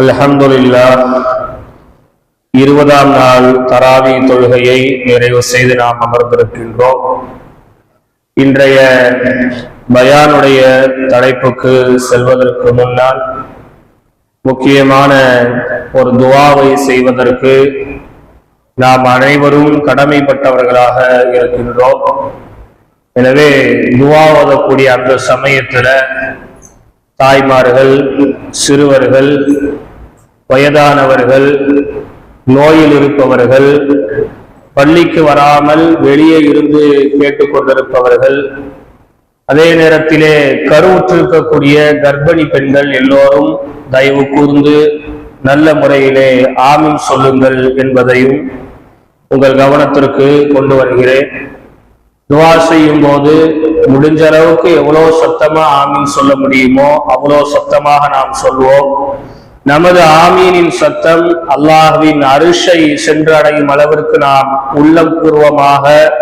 அல்ஹம்துலில்லா இருபதாம் நாள் தராவி தொழுகையை நிறைவு செய்து நாம் அமர்ந்திருக்கின்றோம். இன்றைய பயானுடைய தலைப்புக்கு செல்வதற்கு முன்னால் முக்கியமான ஒரு துவாவை செய்வதற்கு நாம் அனைவரும் கடமைப்பட்டவர்களாக இருக்கின்றோம். எனவே துவா ஓதக்கூடிய அந்த சமயத்துல தாய்மார்கள் சிறுவர்கள் வயதானவர்கள் நோயில் இருப்பவர்கள் பள்ளிக்கு வராமல் வெளியே இருந்து கேட்டுக்கொண்டிருப்பவர்கள் அதே நேரத்திலே கருவுற்றிருக்கக்கூடிய கர்ப்பிணி பெண்கள் எல்லோரும் தயவு கூர்ந்து நல்ல முறையிலே ஆமீன் சொல்லுங்கள் என்பதையும் உங்கள் கவனத்திற்கு கொண்டு வருகிறேன். துவா செய்யும் போது முடிஞ்ச அளவுக்கு எவ்வளவு சத்தமா ஆமீன் சொல்ல முடியுமோ அவ்வளோ சத்தமாக நாம் சொல்வோம். நமது ஆமீனின் சத்தம் அல்லாஹுவின் அரிசை சென்றடையும் அளவிற்கு நாம் உள்ளம் பூர்வமாக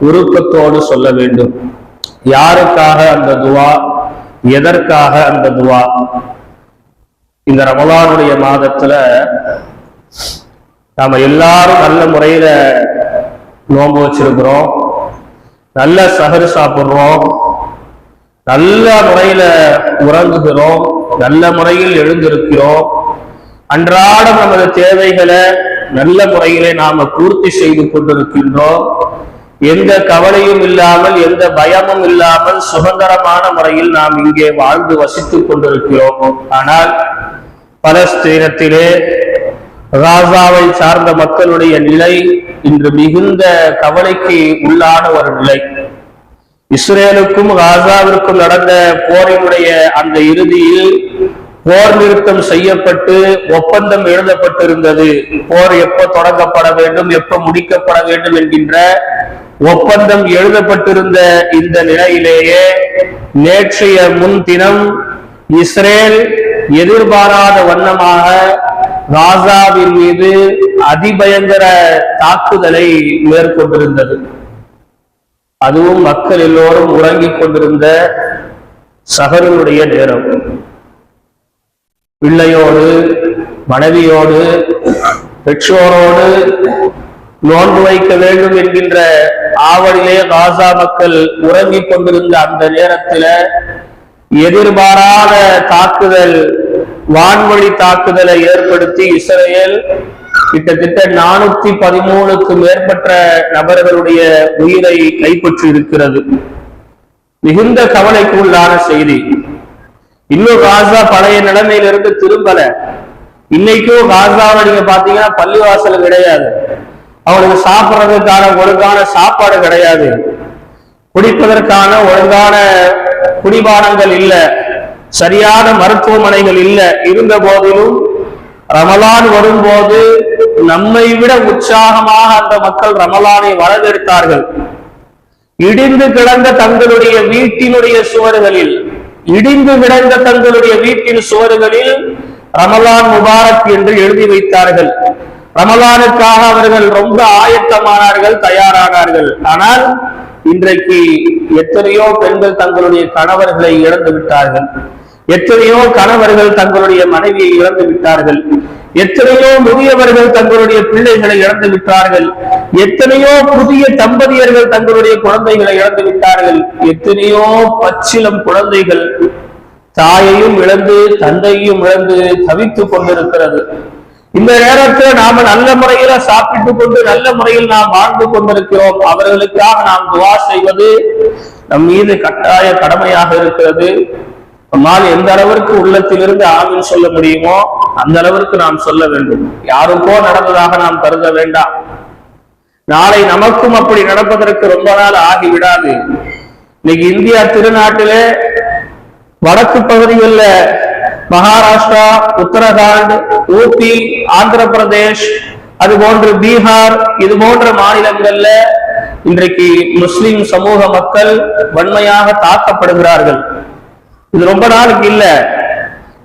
உருக்கத்தோடு சொல்ல வேண்டும். யாருக்காக அந்த துவா? எதற்காக அந்த துவா? இந்த ரமலானுடைய மாதத்துல நாம எல்லாரும் நல்ல முறையில நோன்பு வச்சிருக்கிறோம். நல்ல சகரு சாப்பிடுறோம். நல்ல முறையில உறங்குகிறோம். நல்ல முறையில் எழுந்திருக்கிறோம். அன்றாடம் நமது தேவைகளை நல்ல முறையிலே நாம பூர்த்தி செய்து கொண்டிருக்கின்றோம். எந்த கவலையும் இல்லாமல் எந்த பயமும் இல்லாமல் சுதந்திரமான முறையில் நாம் இங்கே வாழ்ந்து வசித்துக் கொண்டிருக்கிறோம். ஆனால் பலஸ்தீனத்திலே ராசாவை சார்ந்த மக்களுடைய நிலை இன்று மிகுந்த கவலைக்கு உள்ளான ஒரு நிலை. இஸ்ரேலுக்கும் காசாவிற்கும் நடந்த போரினுடைய அந்த இறுதியில் போர் நிறுத்தம் செய்யப்பட்டு ஒப்பந்தம் எழுதப்பட்டிருந்தது. போர் எப்ப தொடங்கப்பட வேண்டும் எப்ப முடிக்கப்பட வேண்டும் என்கின்ற ஒப்பந்தம் எழுதப்பட்டிருந்த இந்த நிலையிலேயே நேற்றைய முன்தினம் இஸ்ரேல் எதிர்பாராத வண்ணமாக காசாவின் மீது அதிபயங்கர தாக்குதலை மேற்கொண்டிருந்தது. அதுவும் மக்கள் எல்லோரும் உறங்கிக் கொண்டிருந்த சகருடைய நேரம். பிள்ளையோடு மனைவியோடு பெற்றோரோடு நோன்பு வைக்க வேண்டும் என்கின்ற ஆவலிலே காசா மக்கள் உறங்கிக் கொண்டிருந்த அந்த நேரத்துல எதிர்பாராத தாக்குதல் வான்வழி தாக்குதலை ஏற்படுத்தி இஸ்ரேல் கிட்டத்தட்ட நானூத்தி பதிமூணுக்கு மேற்பட்ட நபர்களுடைய உயிரை கைப்பற்றி இருக்கிறது மிகுந்த கவலைக்கு உள்ளான செய்தி. இன்னும் காசா பழைய நிலைமையிலிருந்து திரும்பல. இன்னைக்கும் காசாவை நீங்க பாத்தீங்கன்னா பள்ளிவாசல் கிடையாது. அவனுக்கு சாப்பிடுறதுக்கான ஒழுங்கான சாப்பாடு கிடையாது. குடிப்பதற்கான ஒழுங்கான குடிபானங்கள் இல்ல. சரியான மருத்துவமனைகள் இல்ல. இருந்த போதிலும் ரமலான் வரும்போது நம்மை விட உற்சாகமாக அந்த மக்கள் ரமலானை வரவேற்றார்கள். இடிந்து கிடந்த தங்களுடைய வீட்டினுடைய சுவர்களில் இடிந்து கிடந்த தங்களுடைய வீட்டின் சுவர்களில் ரமலான் முபாரக் என்று எழுதி வைத்தார்கள். ரமலானுக்காக அவர்கள் ரொம்ப ஆயத்தமானார்கள் தயாரானார்கள். ஆனால் இன்றைக்கு எத்தனையோ பெண்கள் தங்களுடைய கணவர்களை இழந்து விட்டார்கள். எத்தனையோ கணவர்கள் தங்களுடைய மனைவியை இழந்து விட்டார்கள். எத்தனையோ முதியவர்கள் தங்களுடைய பிள்ளைகளை இழந்து விட்டார்கள். எத்தனையோ புதிய தம்பதியர்கள் தங்களுடைய குழந்தைகளை இழந்து விட்டார்கள். எத்தனையோ பச்சிலம் குழந்தைகள் தாயையும் இழந்து தந்தையும் இழந்து தவித்துக் கொண்டிருக்கிறது. இந்த நேரத்தில் நாம நல்ல முறையில சாப்பிட்டு கொண்டு நல்ல முறையில் நாம் வாழ்ந்து கொண்டிருக்கிறோம். அவர்களுக்காக நாம் துவா செய்வது நம் மீது கட்டாய கடமையாக இருக்கிறது. நம்மால் எந்த அளவிற்கு உள்ளத்திலிருந்து ஆமின் சொல்ல முடியுமோ அந்த அளவிற்கு நாம் சொல்ல வேண்டும். யாருக்கோ நடந்ததாக நாம் கருத வேண்டாம். நாளை நமக்கும் அப்படி நடப்பதற்கு ரொம்ப நாள் ஆகிவிடாது. இன்னைக்கு இந்தியா திருநாட்டிலே வடக்கு பகுதிகளில் மகாராஷ்டிரா உத்தரகாண்ட் ஊபி ஆந்திர பிரதேஷ் அது போன்று பீகார் இது போன்ற மாநிலங்கள்ல இன்றைக்கு முஸ்லிம் சமூக மக்கள் வன்மையாக தாக்கப்படுகிறார்கள். இது ரொம்ப நாளுக்கு இல்ல.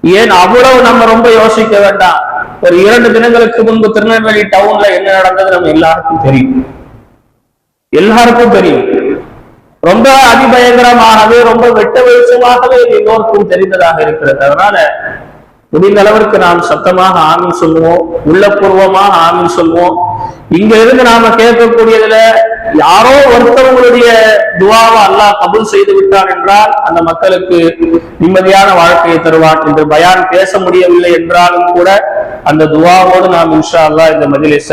ஏன் அவ்வளவு நம்ம ரொம்ப யோசிக்க வேண்டாம். ஒரு இரண்டு தினங்களுக்கு முன்பு திருநெல்வேலி டவுன்ல என்ன நடந்தது நம்ம எல்லாருக்கும் தெரியும். எல்லாருக்கும் தெரியும். ரொம்ப அதிபயங்கரமாகவே ரொம்ப வெட்ட வெளிச்சமாகவே இது எல்லோருக்கும் தெரிந்ததாக இருக்கிறது. அதனால முடிந்த அளவிற்கு நாம் சத்தமாக ஆமீன் சொல்லுவோம் உள்ளபூர்வமாக ஆமீன் சொல்லுவோம். இங்க இருந்து நாம கேட்கக்கூடியதுல யாரோ ஒருத்தவங்களுடைய துவாவை அல்லாஹ் கபூல் செய்து விட்டார் என்றால் அந்த மக்களுக்கு நிம்மதியான வாழ்க்கையை தருவான் என்று பயான் பேச முடியவில்லை என்றாலும் கூட அந்த துவாவோடு நாம் இன்ஷா அல்லாஹ் இந்த மஜ்லிஸ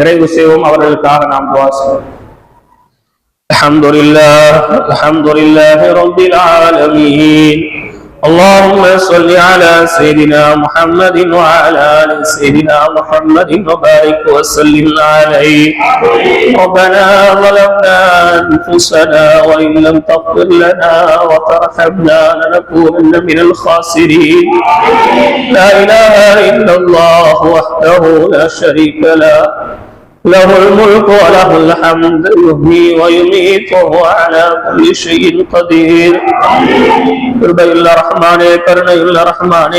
நிறைவு செய்வோம் அவர்களுக்காக நாம் துவா செய்வோம் الحمد لله الحمد لله رب العالمين اللهم صل على سيدنا محمد وعلى آل سيدنا محمد وبارك وسلم عليه. ربنا ظلمنا أنفسنا وإن لم تغفر لنا وترحمنا لنكونن من الخاسرين. لا إله إلا الله وحده لا شريك له. له الملك وله الحمد يحيي ويميت وهو على كل شيء قدير. رب الرحمن كرن الرحمن.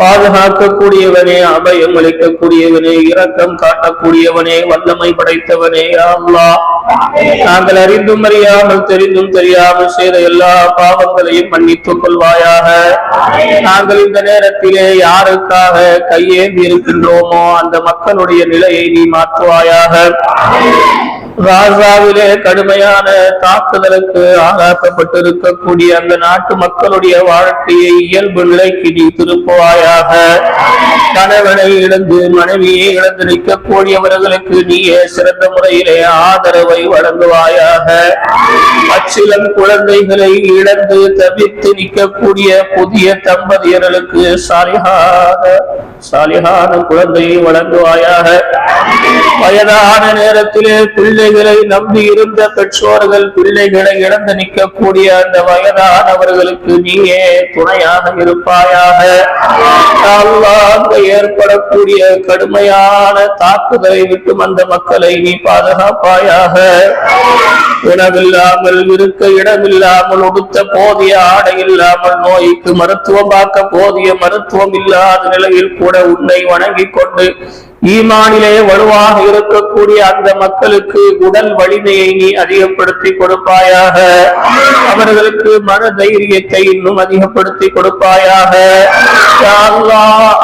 பாதுகாக்கக்கூடியவனே அபயம் அளிக்கக்கூடியவனே இரக்கம் காட்டக்கூடியவனே வல்லமை படைத்தவனே அல்லா நாங்கள் அறிந்தும் அறியாமல் தெரிந்தும் தெரியாமல் செய்த எல்லா பாவங்களையும் மன்னித்துக் கொள்வாயாக. நாங்கள் இந்த நேரத்திலே யாருக்காக கையேந்தி இருக்கின்றோமோ அந்த மக்களுடைய நிலையை நீ மாற்றுவாயாக. காசாவிலே கடுமையான தாக்குதலுக்கு ஆளாக்கப்பட்டிருக்கக்கூடிய அந்த நாட்டு மக்களுடைய வாழ்க்கையை இயல்பு நிலைக்கு நீ திருப்புவாயாக. கணவனை இழந்து மனைவியை இழந்து நிற்கக்கூடியவர்களுக்கு நீயே சிறந்த முறையிலே ஆதரவை வழங்குவாயாக. அச்சிலம் குழந்தைகளை இழந்து தவித்து நிற்கக்கூடிய புதிய தம்பதியர்களுக்கு சாலிகான சாலிகான குழந்தையை வழங்குவாயாக வயதான நேரத்திலே பிள்ளைகளை நம்பி இருந்த பெற்றோர்கள் பிள்ளைகளை இழந்து நிற்கக்கூடிய அந்த வயதானவர்களுக்கு நீயே துணையாக இருப்பாயாக. அல்லாஹ் ஏற்படக்கூடிய கடுமையான தாக்குதலை விட்டும் அந்த மக்களை நீ பாதுகாப்பாயாக. உணவில்லாமல் இருக்க இடமில்லாமல் உடுத்த போதிய ஆடை இல்லாமல் நோய்க்கு மருத்துவம் பார்க்க போதிய மருத்துவம் இல்லாத நிலையில் கூட உன்னை வணங்கிக் கொண்டு ஈமானிலே வலுவாக இருக்கக்கூடிய அந்த மக்களுக்கு உடல் வலிமையை நீ அதிகப்படுத்தி கொடுப்பாயாக. அவர்களுக்கு மன தைரியத்தை இன்னும் அதிகப்படுத்தி கொடுப்பாயாக.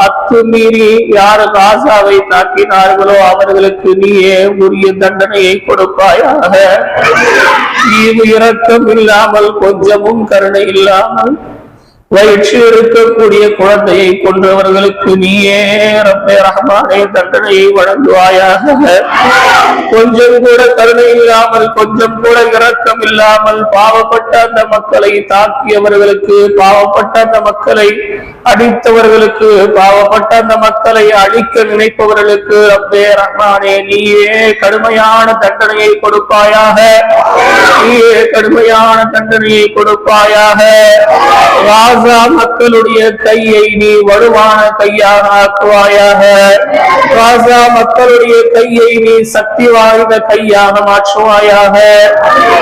அத்துமீறி யார் காசாவை தாக்கினார்களோ அவர்களுக்கு நீயே உரிய தண்டனையை கொடுப்பாயாக. ஈவு இரக்கம் இல்லாமல் கொஞ்சமும் கருணை இல்லாமல் வயிற்று இருக்கக்கூடிய குழந்தையை கொன்றவர்களுக்கு நீயே ரப்பே ரஹ்மானே தண்டனையை வழங்குவாயாக. கொஞ்சம் கூட கருணை இல்லாமல் கொஞ்சம் கூட இரக்கம் இல்லாமல் பாவப்பட்ட அந்த மக்களை தாக்கியவர்களுக்கு பாவப்பட்ட அந்த மக்களை அடித்தவர்களுக்கு பாவப்பட்ட அந்த மக்களை அழிக்க நினைப்பவர்களுக்கு ரப்பே ரஹ்மானே நீயே கடுமையான தண்டனையை கொடுப்பாயாக. நீயே கடுமையான தண்டனையை கொடுப்பாயாக. காசா மக்களுடைய கையை நீ வலுவான கையாக ஆக்குவாயாக. காசா மக்களுடைய கையை நீ சக்தி வாய்ந்த கையாக மாற்றுவாயாக.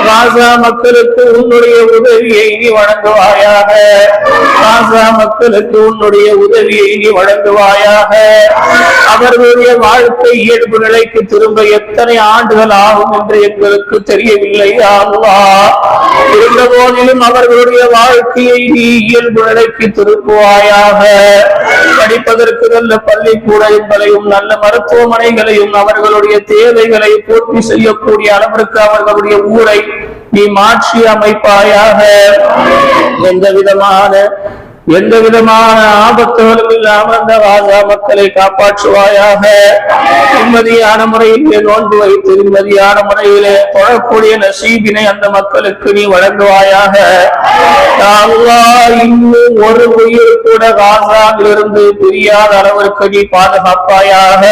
காசா மக்களுக்கு உன்னுடைய உதவியை நீ வழங்குவாயாக. காசா மக்களுக்கு உன்னுடைய உதவியை நீ வழங்குவாயாக. அவர்களுடைய வாழ்க்கை இயல்பு நிலைக்கு திரும்ப எத்தனை ஆண்டுகள் ஆகும் என்று எங்களுக்கு தெரியவில்லை அல்லாஹ் இருந்த போதிலும் அவர்களுடைய வாழ்க்கையை நீ இயல்பு நிலைக்கு திருப்புவாயாக. படிப்பதற்கு நல்ல பள்ளிக்கூடங்களையும் நல்ல மருத்துவமனைகளையும் அவர்களுடைய தேவைகளை பூர்த்தி செய்யக்கூடிய அளவிற்கு அவர்களுடைய ஊரை நீ மாற்றி அமைப்பாயாக எந்த விதமான எந்த விதமான ஆபத்துகளும் இல்லாமல் அந்த ராஜா மக்களை காப்பாற்றுவாயாக. நிம்மதியான முறையிலே நோன்பு வைத்து நிம்மதியான முறையிலே தொழக்கூடிய நசீபினை அந்த மக்களுக்கு நீ வழங்குவாயாக. இன்னும் ஒரு உயிர் கூட காசாவிலிருந்து பிரியாத அளவிற்கு நீ பாதுகாப்பாயாக.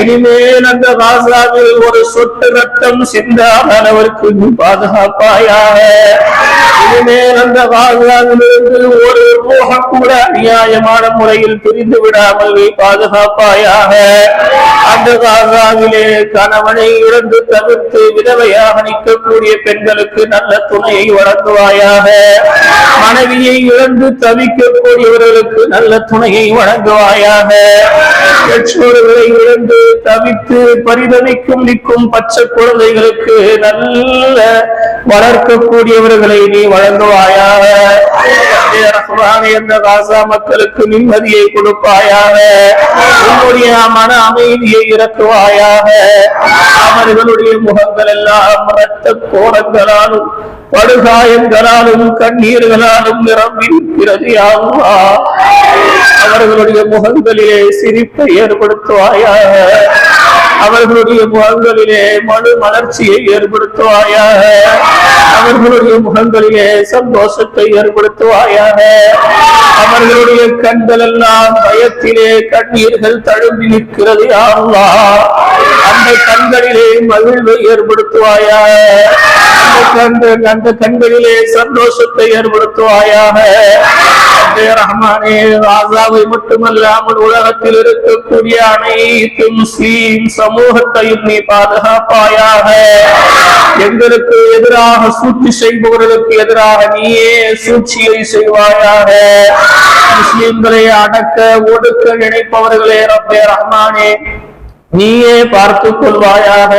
இனிமேல் அந்த காசாவில் ஒரு சொட்டு ரத்தம் சிந்தாத அளவிற்கு நீ பாதுகாப்பாயாக. இனிமேல் அந்த காசாவிலிருந்து ஒரு கூட அநியாயமான முறையில் பிரிந்து விடாமல் பாதுகாப்பாயாக அந்த காலாவிலே கணவனை இழந்து தவிர்த்து விதவையாக நிற்கக்கூடிய பெண்களுக்கு நல்ல துணையை வழங்குவாயாக. மனைவியை இழந்து தவிக்கக்கூடியவர்களுக்கு நல்ல துணையை வழங்குவாயாக. பெற்றோர்களை இழந்து தவித்து பரிதவிக்கும் நிற்கும் பச்சை குழந்தைகளுக்கு நல்ல வளர்க்கக்கூடியவர்களை நீ வழங்குவாயாக. என்ற காசா மக்களுக்கு நிம்மதியை கொடுப்பாயாக. உன்னுடைய மன அமைதியை இறக்குவாயாக. அவர்களுடைய முகங்கள் எல்லாம் இரத்த கோரங்களாலும் படுகாயங்களாலும் கண்ணீர்களாலும் நிரம்பியிருக்கிறது யா அவர்களுடைய முகங்களிலே சிரிப்பை ஏற்படுத்துவாயாக. அவர்களுடைய முகங்களிலே மனு மலர்ச்சியை ஏற்படுத்துவாயாக. அவர்களுடைய முகங்களிலே சந்தோஷத்தை ஏற்படுத்துவாயாக. அவர்களுடைய கண்கள் எல்லாம் பயத்திலே கண்ணீர்கள் தழும்பி நிற்கிறது யாருவா அந்த கண்களிலே மகிழ்வை ஏற்படுத்துவாயாக. அந்த கண்களிலே சந்தோஷத்தை ஏற்படுத்துவாயாக. ரஹ்மானே ராஜாவை மட்டுமல்லாமல் உலகத்தில் இருக்கக்கூடிய அனைத்து முஸ்லீம் சமூகத்தையும் நீ பாதுகாப்பாயாக எங்களுக்கு எதிராக சூழ்ச்சி செய்பவர்களுக்கு எதிராக நீயே சூழ்ச்சியை செய்வாயாக. முஸ்லிம்களை அடக்க ஒடுக்க நினைப்பவர்களே ரப்பே ரஹ்மானே நீயே பார்த்துக் கொள்வாயாக.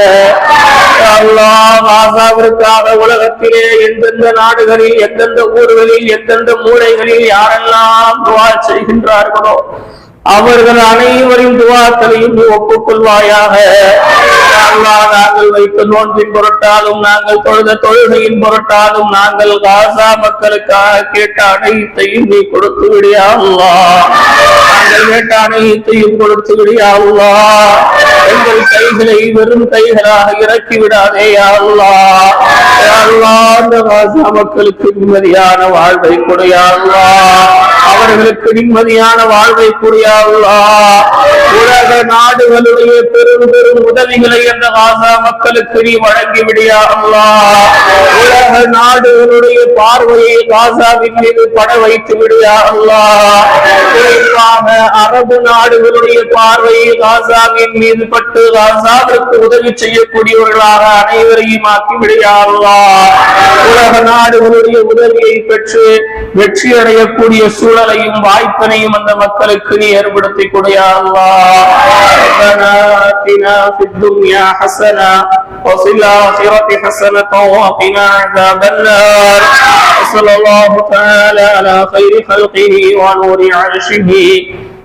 யா காசாவிற்காக உலகத்திலே எந்தெந்த நாடுகளில் எந்தெந்த ஊர்களில் எந்தெந்த மூலைகளில் யாரெல்லாம் துவா செய்கின்றார்களோ அவர்கள் அனைவரின் துவாக்களையும் நீ ஒப்புக்கொள்வாயாக. நாங்கள் வைத்த நோன்பின் பொருட்டாலும் நாங்கள் தொழுத தொழுகையின் பொருட்டாலும் நாங்கள் காசா மக்களுக்காக கேட்ட அனைத்தையும் நீ கொடுத்து விடியா நாங்கள் கேட்ட அனைத்தையும் கொடுத்து விடியா அவர்கள் கைகளை வெறும் கைகளாக இறக்கி விடாதே யா அல்லாஹ். அந்த காசா மக்களுக்கு நிம்மதியான வாழ்வை கொடையா அவர்களுக்கு நிம்மதியான வாழ்வை புரியா உலக நாடுகளுடைய பெரும் பெரும் உதவிகளை அந்த காசா மக்களுக்கு நீ வழங்கி விடியா உலக நாடுகளுடைய பார்வையை காசாவின் மீது பட வைத்து விடியா குறிப்பாக அரபு நாடுகளுடைய பார்வையை காசாவின் மீது பட்டு காசாவிற்கு உதவி செய்யக்கூடியவர்களாக அனைவரையும் ஆக்கி விடியா அல்லாஹ் உலக நாடுகளுடைய உதவியை பெற்று வெற்றி அடையக்கூடிய சூழலையும் வாய்ப்பினையும் அந்த மக்களுக்கு நீ ஏற்படுத்தி கொடையா அல்லாஹ் ربنا آتنا في الدنيا حسنة وفي الآخرة حسنة وقنا عذاب النار وصلى الله تعالى على خير خلقه ونور عرشه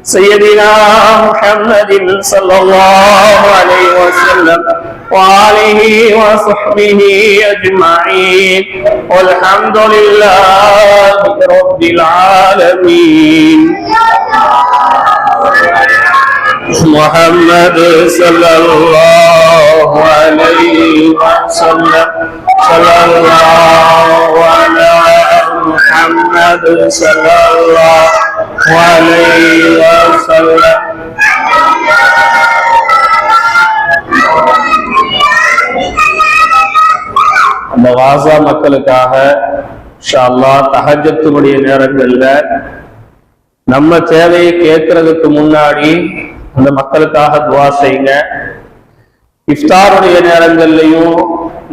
سيدنا محمد صلى الله عليه وسلم وآله وصحبه أجمعين. والحمد لله رب العالمين. محمد صلى الله عليه وسلم. صلى الله على محمد صلى الله عليه وسلم அந்த வாசா மக்களுக்காக இன்ஷா அல்லாஹ் தஹஜத்துடைய நேரங்கள்ல நம்ம தேவையை கேட்கறதுக்கு முன்னாடி அந்த மக்களுக்காக துவா செய்யுங்க இஃப்தாருடைய நேரங்கள்லயும்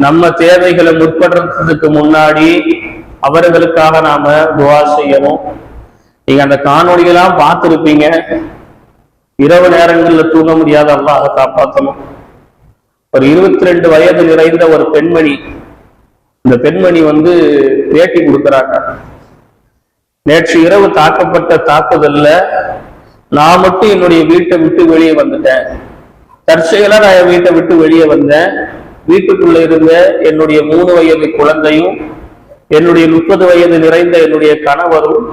நம்ம தேவைகளை முற்படுறதுக்கு முன்னாடி அவர்களுக்காக நாம துவா செய்யணும். நீங்க அந்த காணொலிகளாம் பார்த்துருப்பீங்க. இரவு நேரங்கள்ல தூங்க முடியாத அல்லாஹ் காப்பாற்றணும் ஒரு இருபத்தி ரெண்டு வயது நிறைந்த ஒரு பெண்மணி இந்த பெண்மணி வந்து பேட்டி கொடுக்குறாங்க. நேற்று இரவு தாக்கப்பட்ட தாக்குதல்ல நான் மட்டும் என்னுடைய வீட்டை விட்டு வெளியே வந்துட்டேன். தற்செயலா நான் என் வீட்டை விட்டு வெளியே வந்தேன். வீட்டுக்குள்ள இருந்த என்னுடைய மூணு வயது குழந்தையும் என்னுடைய முப்பது வயது நிறைந்த என்னுடைய கணவரும்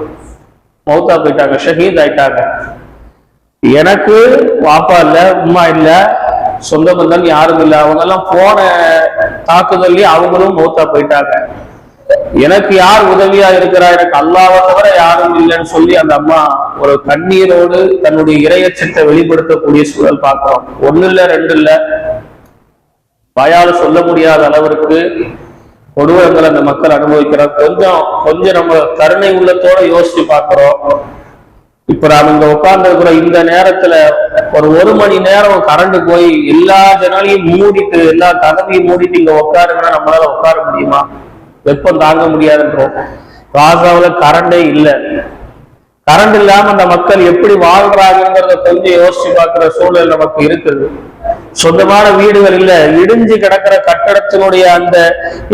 மௌத்தா போயிட்டாங்க ஷஹீத் ஆயிட்டாங்க. எனக்கு வாப்பா இல்ல உம்மா இல்ல சொந்த பந்தம் யாரும் இல்ல. அவங்க எல்லாம் போன தாக்குதல்லயே அவங்களும் மௌத்தா போயிட்டாங்க. எனக்கு யார் உதவியா இருக்கிறா? எனக்கு அல்லாவை தவிர யாரும் இல்லைன்னு சொல்லி அந்த அம்மா ஒரு கண்ணீரோடு தன்னுடைய இரையச்சத்தை வெளிப்படுத்தக்கூடிய சூழல் பார்க்கிறோம். ஒண்ணு இல்ல ரெண்டு இல்ல வாயால சொல்ல முடியாத அளவிற்கு கொடுவங்களை அந்த மக்கள் அனுபவிக்கிறோம் கொஞ்சம் கொஞ்சம் நம்ம கருணை உள்ளத்தோட யோசிச்சு பார்க்கிறோம். இப்ப நாம இங்க இந்த நேரத்துல ஒரு ஒரு மணி நேரம் கரண்ட் போய் எல்லா ஜனாலையும் மூடிட்டு எல்லா கதவையும் மூடிட்டு இங்க உட்காருங்கன்னா நம்மளால உட்கார முடியுமா? வெப்பம் தாங்க முடியாதுன்றோம். காசாவில் கரண்டே இல்லை. கரண்ட் இல்லாம அந்த மக்கள் எப்படி வாழ்றாங்கிறத கொஞ்சம் யோசிச்சு பார்க்கிற சூழல் நமக்கு இருக்குது. சொந்தமான வீடுகள் இல்ல இடிஞ்சு கிடக்கிற கட்டடத்தினுடைய அந்த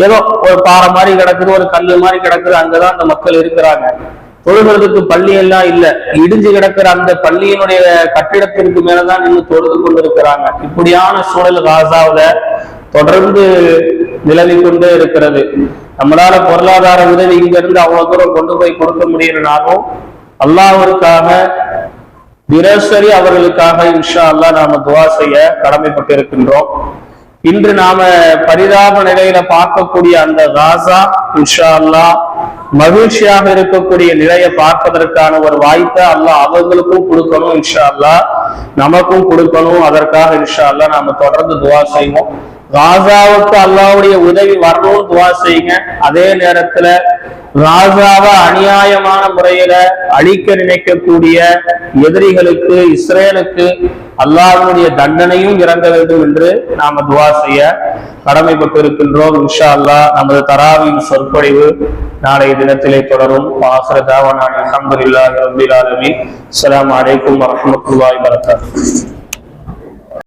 ஏதோ ஒரு பாறை மாதிரி கிடக்குது ஒரு கல்லு மாதிரி கிடக்குது அங்கதான் அந்த மக்கள் இருக்கிறாங்க. தொழுகிறதுக்கு பள்ளி எல்லாம் இல்ல. இடிஞ்சு கிடக்கிற அந்த பள்ளியினுடைய கட்டிடத்திற்கு மேலதான் நின்று தொழுது கொண்டிருக்கிறாங்க. இப்படியான சூழல் காசாவில தொடர்ந்து நிலவி கொண்டே இருக்கிறது. நம்மளால பொருளாதார உதவி இங்க இருந்து அவ்வளவு தூரம் கொண்டு போய் கொடுக்க முடியலனாலும் அல்லாவிற்காக தினசரி அவர்களுக்காக இன்ஷா அல்லாஹ் நாம துவா செய்ய கடமைப்பட்டிருக்கின்றோம். இன்று நாம பரிதாப நிலையில பார்க்கக்கூடிய அந்த காசா இன்ஷா அல்லாஹ் மகிழ்ச்சியாக இருக்கக்கூடிய நிலையை பார்ப்பதற்கான ஒரு வாய்ப்பை அல்லாஹ் அவங்களுக்கும் கொடுக்கணும் இன்ஷா அல்லாஹ் நமக்கும் கொடுக்கணும். அதற்காக இன்ஷா அல்லாஹ் நாம தொடர்ந்து துவா செய்வோம். காசாவுக்கு அல்லாவுடைய உதவி வரணும்னு துவா செய்யுங்க. அதே நேரத்துல காசாவை அநியாயமான முறையில அழிக்க நினைக்கக்கூடிய எதிரிகளுக்கு இஸ்ரேலுக்கு அல்லாஹ்வுடைய தண்டனையும் இறங்க வேண்டும் என்று நாம துவா செய்ய கடமைப்பட்டிருக்கின்றோம். இன்ஷா அல்லாஹ் நமது தராவின் சொற்பொழிவு நாளைய தினத்திலே தொடரும். ஆசிர தாவான அலமதுல்லாஹி ரபில் ஆலமீன். அஸ்ஸலாமு அலைக்கும்